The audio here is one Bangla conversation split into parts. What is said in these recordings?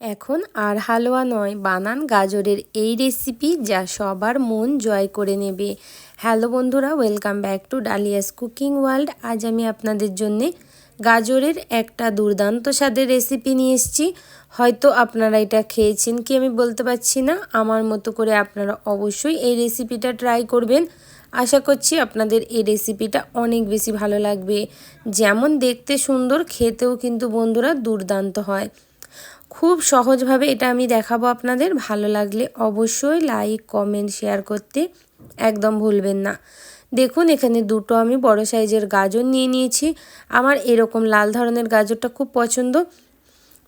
এখন আর হালুয়া নয়, বানান গাজরের এই রেসিপি যা সবার মন জয় করে নেবে। হ্যালো বন্ধুরা welcome back to Dalia's cooking world আজ আমি আপনাদের জন্যে গাজরের একটা দুর্দান্ত স্বাদের রেসিপি নিয়ে এসেছি। হয়তো আপনারা এটা খেয়েছেন কি আমি বলতে পারছি না। আমার মতো করে আপনারা অবশ্যই এই রেসিপিটা ট্রাই করবেন। আশা করছি আপনাদের এই রেসিপিটা অনেক বেশি ভালো লাগবে। যেমন দেখতে সুন্দর, খেতেও কিন্তু বন্ধুরা দুর্দান্ত হয়। খুব সহজভাবে এটা আমি দেখাবো আপনাদের। ভালো লাগলে অবশ্যই লাইক কমেন্ট শেয়ার করতে একদম ভুলবেন না। দেখুন, এখানে দুটো আমি বড় সাইজের গাজর নিয়ে নিয়েছি। আমার এরকম লাল ধরনের গাজরটা খুব পছন্দ।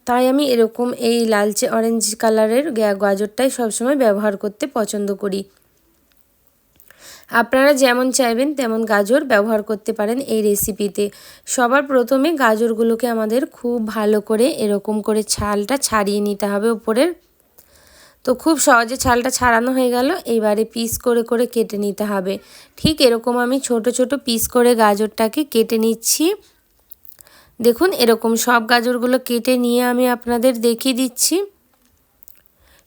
তাই আমি এরকম এই লালচে অরেঞ্জ কালারের গাজরটাই সবসময় ব্যবহার করতে পছন্দ করি। আপনারা যেমন চাইবেন তেমন গাজর ব্যবহার করতে পারেন এই রেসিপিতে সবার প্রথমে গাজরগুলোকে আমাদের খুব ভালো করে এরকম করে ছালটা ছাড়িয়ে নিতে হবে উপরের। তো খুব সহজে ছালটা ছাড়ানো হয়ে গেল এইবারে পিস করে করে কেটে নিতে হবে। ঠিক এরকম আমি ছোট ছোট পিস করে গাজরটাকে কেটে নিচ্ছি। দেখুন এরকম সব গাজরগুলো কেটে নিয়ে আমি আপনাদের দেখিয়ে দিচ্ছি।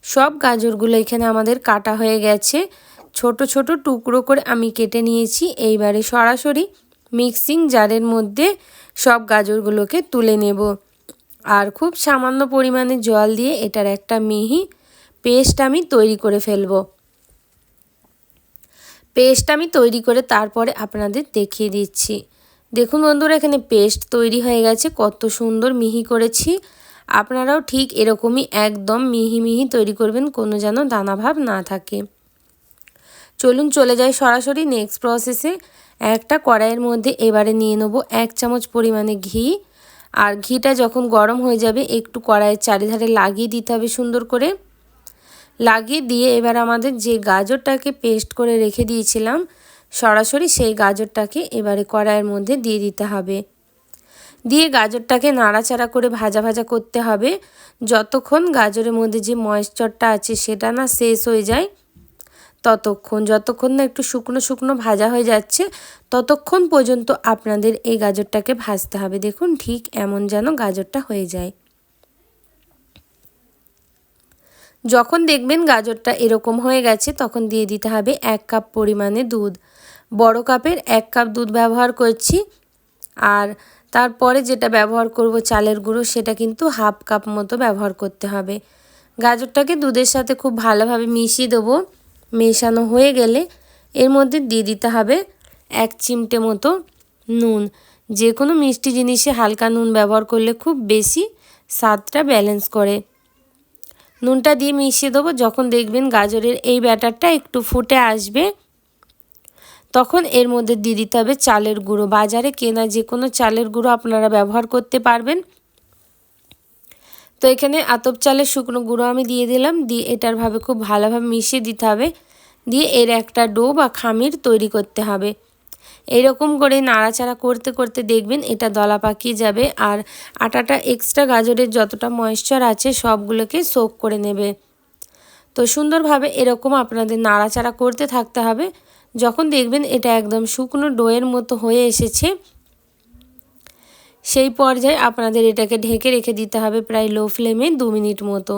সব গাজরগুলো এখানে আমাদের কাটা হয়ে গেছে। ছোট ছোট টুকরো করে আমি কেটে নিয়েছি। এইবারে সরাসরি মিক্সিং জারের মধ্যে সব গাজরগুলোকে তুলে নেব। আর খুব সামান্য পরিমাণে জল দিয়ে এটার একটা মিহি পেস্ট আমি তৈরি করে ফেলব। পেস্ট আমি তৈরি করে তারপরে আপনাদের দেখিয়ে দিচ্ছি। দেখুন বন্ধুরা, এখানে পেস্ট তৈরি হয়ে গেছে, কত সুন্দর মিহি করেছি। আপনারাও ঠিক এরকমই একদম মিহি মিহি তৈরি করবেন, কোনো যেন দানাভাব না থাকে। চলুন চলে যাই সরাসরি নেক্সট প্রসেসে একটা কড়াইয়ের মধ্যে এবারে নিয়ে নেব এক চামচ পরিমাণে ঘি। আর ঘিটা যখন গরম হয়ে যাবে, একটু কড়াইয়ের চারিধারে লাগিয়ে দিতে হবে সুন্দর করে। লাগিয়ে দিয়ে এবার আমাদের যে গাজরটাকে পেস্ট করে রেখে দিয়েছিলাম, সরাসরি সেই গাজরটাকে এবারে কড়াইয়ের মধ্যে দিয়ে দিতে হবে। দিয়ে গাজরটাকে নাড়াচাড়া করে ভাজা ভাজা করতে হবে। যতক্ষণ গাজরের মধ্যে যে ময়েশ্চারটা আছে, সেটা না শেষ হয়ে যায়। ততক্ষণ, যতক্ষণ না একটু শুকনো শুকনো ভাজা হয়ে যাচ্ছে, ততক্ষণ পর্যন্ত আপনাদের এই গাজরটাকে ভাজতে হবে। দেখুন ঠিক এমন যেন গাজরটা হয়ে যায়। যখন দেখবেন গাজরটা এরকম হয়ে গেছে, তখন দিয়ে দিতে হবে এক কাপ পরিমাণে দুধ। বড় কাপের এক কাপ দুধ ব্যবহার করছি। আর তারপরে যেটা ব্যবহার করব চালের গুঁড়ো, সেটা কিন্তু হাফ কাপ মতো ব্যবহার করতে হবে। গাজরটাকে দুধের সাথে খুব ভালোভাবে মিশিয়ে দেবো। মেশানো হয়ে গেলে এর মধ্যে দিয়ে দিতে হবে এক চিমটে মতো নুন। যে কোনো মিষ্টি জিনিসে হালকা নুন ব্যবহার করলে খুব বেশি স্বাদটা ব্যালেন্স করে। নুনটা দিয়ে মিশিয়ে দেবো। যখন দেখবেন গাজরের এই ব্যাটারটা একটু ফুটে আসবে, তখন এর মধ্যে দিয়ে দিতে হবে চালের গুঁড়ো। বাজারে কেনা যে কোনো চালের গুঁড়ো আপনারা ব্যবহার করতে পারবেন। তো এখানে আতপ চালের শুকনো গুঁড়ো আমি দিয়ে দিলাম। দিয়ে এটার ভাবে খুব ভালোভাবে মিশিয়ে দিতে হবে। দিয়ে এর একটা ডো বা খামির তৈরি করতে হবে। এরকম করে নাড়াচাড়া করতে করতে দেখবেন এটা দলা পাকিয়ে যাবে আর আটাটা এক্সট্রা গাজরের যতটা ময়েশ্চার আছে সবগুলোকে সোক করে নেবে। তো সুন্দরভাবে এরকম আপনাদের নাড়াচাড়া করতে থাকতে হবে। যখন দেখবেন এটা একদম শুকনো ডোয়ের মতো হয়ে এসেছে সেই পর্যায়ে আপনাদের এটাকে ঢেকে রেখে দিতে হবে প্রায় লো ফ্লেমে দু মিনিট মতো।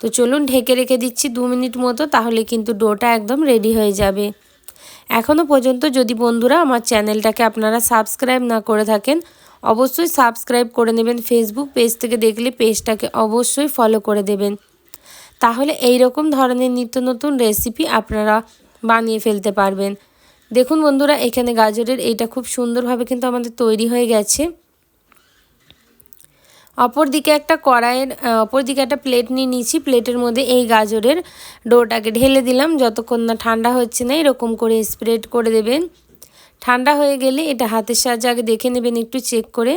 তো চলুন ঢেকে রেখে দিচ্ছি দু মিনিট মতো, তাহলে কিন্তু ডোটা একদম রেডি হয়ে যাবে। এখনও পর্যন্ত যদি বন্ধুরা আমার চ্যানেলটাকে আপনারা সাবস্ক্রাইব না করে থাকেন, অবশ্যই সাবস্ক্রাইব করে নেবেন ফেসবুক পেজ থেকে দেখলে পেজটাকে অবশ্যই ফলো করে দেবেন। তাহলে এই রকম ধরনের নিত্য নতুন রেসিপি আপনারা বানিয়ে ফেলতে পারবেন। দেখুন বন্ধুরা, এখানে গাজরের এইটা খুব সুন্দরভাবে কিন্তু আমাদের তৈরি হয়ে গেছে। অপর দিকে একটা কড়াইয়ের অপরদিকে একটা প্লেট নিয়ে নিয়েছি। প্লেটের মধ্যে এই গাজরের ডোটাকে ঢেলে দিলাম। যতক্ষণ না ঠান্ডা হচ্ছে না, এরকম করে স্প্রেড করে দেবেন। ঠান্ডা হয়ে গেলে এটা হাতের সাহায্যে আগে দেখে নেবেন, একটু চেক করে।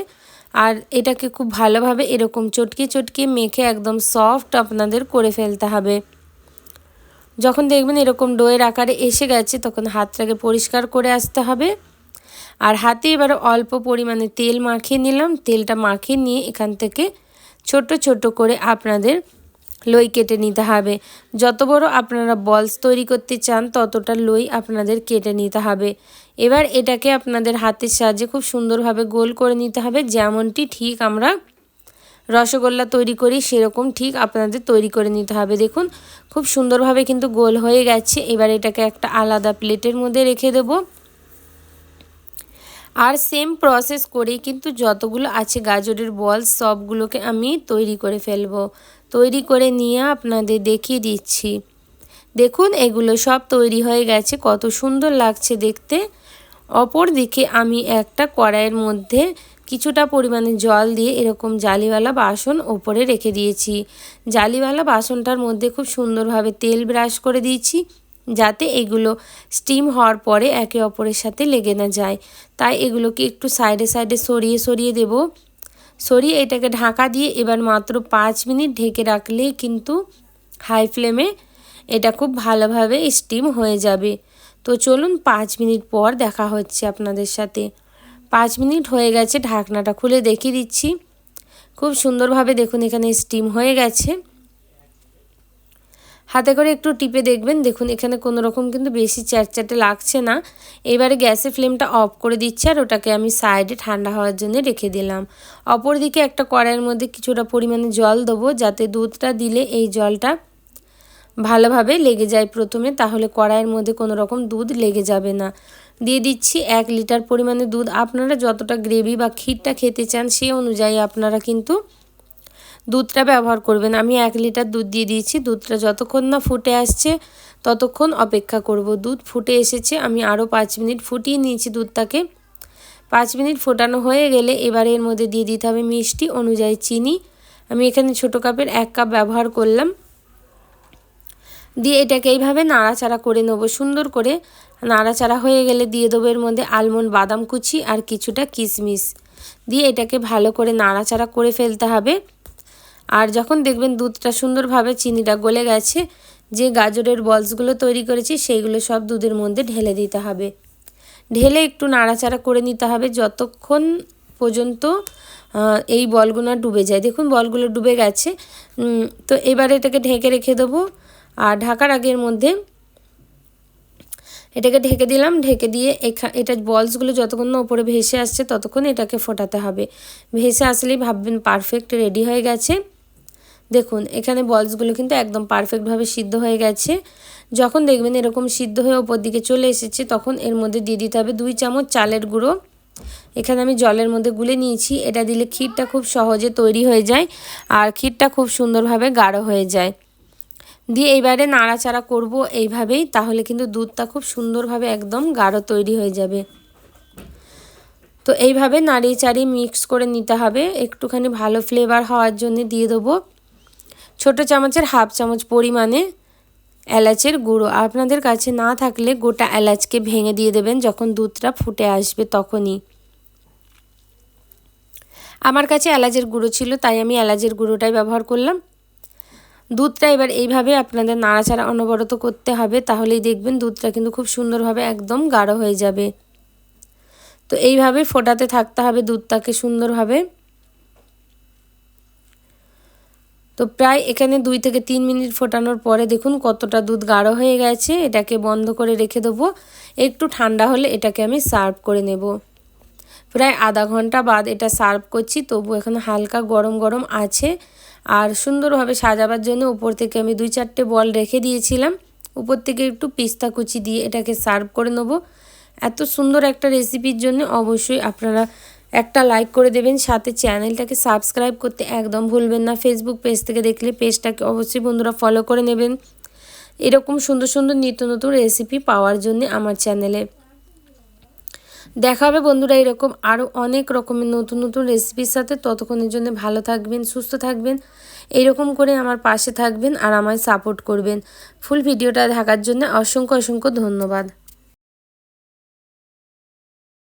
আর এটাকে খুব ভালোভাবে এরকম চটকে চটকে মেখে একদম সফট আপনাদের করে ফেলতে হবে। যখন দেখবেন এরকম ডোয়ের আকারে এসে গেছে, তখন হাতটাকে পরিষ্কার করে আসতে হবে। আর হাতে এবার অল্প পরিমাণে তেল মাখিয়ে নিলাম। তেলটা মাখিয়ে নিয়ে এখান থেকে ছোট ছোট করে আপনাদের লই কেটে নিতে হবে। যত বড় আপনারা বলস তৈরি করতে চান, ততটা লই আপনাদের কেটে নিতে হবে। এবার এটাকে আপনাদের হাতের সাহায্যে খুব সুন্দরভাবে গোল করে নিতে হবে। যেমনটি ঠিক আমরা রসগোল্লা তৈরি করি, সেরকম ঠিক আপনাদের তৈরি করে নিতে হবে। দেখুন, খুব সুন্দরভাবে কিন্তু গোল হয়ে গেছে। এবার এটাকে একটা আলাদা প্লেটের মধ্যে রেখে দেব। আর সেম প্রসেস করেই কিন্তু যতগুলো আছে গাজরের বল, সবগুলোকে আমি তৈরি করে ফেলব। তৈরি করে নিয়ে আপনাদের দেখিয়ে দিচ্ছি। দেখুন, এগুলো সব তৈরি হয়ে গেছে। কত সুন্দর লাগছে দেখতে। অপর দিকে আমি একটা কড়াইয়ের মধ্যে কিছুটা পরিমাণে জল দিয়ে এরকম জালিওয়ালা বাসন ওপরে রেখে দিয়েছি। জালিওয়ালা বাসনটার মধ্যে খুব সুন্দরভাবে তেল ব্রাশ করে দিয়েছি। যাতে এগুলো স্টিম হওয়ার পরে একে অপরের সাথে লেগে না যায়। তাই এগুলোকে একটু সাইডে সাইডে সরিয়ে সরিয়ে দেব। সরিয়ে এটাকে ঢাকা দিয়ে এবার মাত্র পাঁচ মিনিট ঢেকে রাখলেই কিন্তু হাই ফ্লেমে এটা খুব ভালোভাবে স্টিম হয়ে যাবে। তো চলুন পাঁচ মিনিট পর দেখা হচ্ছে আপনাদের সাথে। পাঁচ মিনিট হয়ে গেছে, ঢাকনাটা খুলে দেখিয়ে দিচ্ছি। খুব সুন্দরভাবে দেখুন এখানে স্টিম হয়ে গেছে। হাতে করে একটু টিপে দেখবেন। দেখুন, এখানে কোনো রকম কিন্তু বেশি চ্যাটচ্যাটে লাগছে না। এবারে গ্যাসের ফ্লেমটা অফ করে দিচ্ছি আর ওটাকে আমি সাইডে ঠান্ডা হওয়ার জন্য রেখে দিলাম। অপরদিকে একটা কড়াইয়ের মধ্যে কিছুটা পরিমাণে জল দেবো, যাতে দুধটা দিলে এই জলটা ভালোভাবে লেগে যায় প্রথমে। তাহলে কড়াইয়ের মধ্যে কোনো রকম দুধ লেগে যাবে না। দিয়ে দিচ্ছি এক লিটার পরিমাণে দুধ। আপনারা যতটা গ্রেভি বা ক্ষীরটা খেতে চান সে অনুযায়ী আপনারা কিন্তু দুধটা ব্যবহার করবেন। আমি এক লিটার দুধ দিয়ে দিয়েছি। দুধটা যতক্ষণ না ফুটে আসছে, ততক্ষণ অপেক্ষা করব। দুধ ফুটে এসেছে, আমি আরও পাঁচ মিনিট ফুটিয়ে নিয়েছি দুধটাকে। পাঁচ মিনিট ফোটানো হয়ে গেলে এবার এর মধ্যে দিয়ে দিতে হবে মিষ্টি অনুযায়ী চিনি। আমি এখানে ছোটো কাপের এক কাপ ব্যবহার করলাম। দিয়ে এটাকে এইভাবে নাড়াচাড়া করে নেব। সুন্দর করে নাড়াচাড়া হয়ে গেলে দিয়ে দেবো এর মধ্যে আলমন্ড, বাদাম কুচি আর কিছুটা কিশমিশ দিয়ে এটাকে ভালো করে নাড়াচাড়া করে ফেলতে হবে। আর যখন দেখবেন দুধটা সুন্দরভাবে চিনিটা গলে গেছে, যে গাজরের বলসগুলো তৈরি করেছি, সেইগুলো সব দুধের মধ্যে ঢেলে দিতে হবে। ঢেলে একটু নাড়াচাড়া করে নিতে হবে যতক্ষণ পর্যন্ত এই বলগুলো ডুবে যায়। দেখুন বলগুলো ডুবে গেছে। তো এবার এটাকে ঢেকে রেখে দেবো। আর ঢাকার আগের মধ্যে এটাকে ঢেকে দিলাম। ঢেকে দিয়ে এখা, এটা বলসগুলো যতক্ষণ না ওপরে ভেসে আসছে, ততক্ষণ এটাকে ফোটাতে হবে। ভেসে আসলেই ভাববেন পারফেক্ট রেডি হয়ে গেছে। দেখুন, এখানে বলসগুলো কিন্তু একদম পারফেক্টভাবে সিদ্ধ হয়ে গেছে। যখন দেখবেন এরকম সিদ্ধ হয়ে ওপর দিকে চলে এসেছে, তখন এর মধ্যে দিয়ে দিতে হবে দুই চামচ চালের গুঁড়ো। এখানে আমি জলের মধ্যে গুলে নিয়েছি, এটা দিলে ক্ষীরটা খুব সহজে তৈরি হয়ে যায় আর ক্ষীরটা খুব সুন্দরভাবে গাঢ় হয়ে যায়। দিয়ে এইবারে নাড়াচাড়া করব এইভাবেই, তাহলে কিন্তু দুধটা খুব সুন্দরভাবে একদম গাঢ় তৈরি হয়ে যাবে। তো এইভাবে নাড়িয়ে চাড়িয়ে মিক্স করে নিতে হবে। একটুখানি ভালো ফ্লেভার হওয়ার জন্য দিয়ে দেবো। ছোট চামচের হাফ চামচ পরিমাণে এলাচের গুঁড়ো। আপনাদের কাছে না থাকলে গোটা এলাচকে ভেঙে দিয়ে দেবেন, যখন দুধটা ফুটে আসবে তখনই। আমার কাছে এলাচের গুঁড়ো ছিল, তাই আমি এলাচের গুঁড়োটাই ব্যবহার করলাম। দুধটা এবার এইভাবে আপনাদের নাড়াচাড়া অনবরত করতে হবে, তাহলেই দেখবেন দুধটা কিন্তু খুব সুন্দরভাবে একদম গাঢ় হয়ে যাবে। তো এইভাবে ফোটাতে থাকতে হবে দুধটাকে সুন্দরভাবে। তো প্রায় এখানে দুই থেকে তিন মিনিট ফোটানোর পরে দেখুন কতটা দুধ গাঢ় হয়ে গেছে, এটাকে বন্ধ করে রেখে দেবো। একটু ঠান্ডা হলে এটাকে আমি সার্ভ করে নেব। প্রায় আধা ঘণ্টা বাদ এটা সার্ভ করছি, তবু এখানে হালকা গরম গরম আছে। আর সুন্দরভাবে সাজাবার জন্য উপর থেকে আমি দুই চারটে বল রেখে দিয়েছিলাম। উপর থেকে একটু পিস্তা কুচি দিয়ে এটাকে সার্ভ করে নেব। এত সুন্দর একটা রেসিপির জন্য অবশ্যই আপনারা একটা লাইক করে দেবেন, সাথে চ্যানেলটাকে সাবস্ক্রাইব করতে একদম ভুলবেন না। ফেসবুক পেজ থেকে দেখলে পেজটাকে অবশ্যই বন্ধুরা ফলো করে নেবেন। এরকম সুন্দর সুন্দর নিত্য নতুন রেসিপি পাওয়ার জন্য আমার চ্যানেলে দেখা হবে বন্ধুরা এরকম আরও অনেক রকমের নতুন নতুন রেসিপির সাথে। ততক্ষণের জন্য ভালো থাকবেন, সুস্থ থাকবেন এইরকম করে আমার পাশে থাকবেন আর আমায় সাপোর্ট করবেন। ফুল ভিডিওটা দেখার জন্য অসংখ্য অসংখ্য ধন্যবাদ।